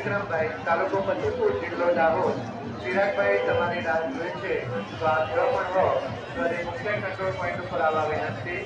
વિક્રમભાઈ, તાલુકો ફતેપુર જિલ્લો દાહોદ. ચિરાગભાઈ, તમારી રાહ જોઈ છે. તો આપ જો પણ હો, તો મુખ્ય કંટ્રોલ પોઈન્ટ ઉપર આવવા વિનંતી.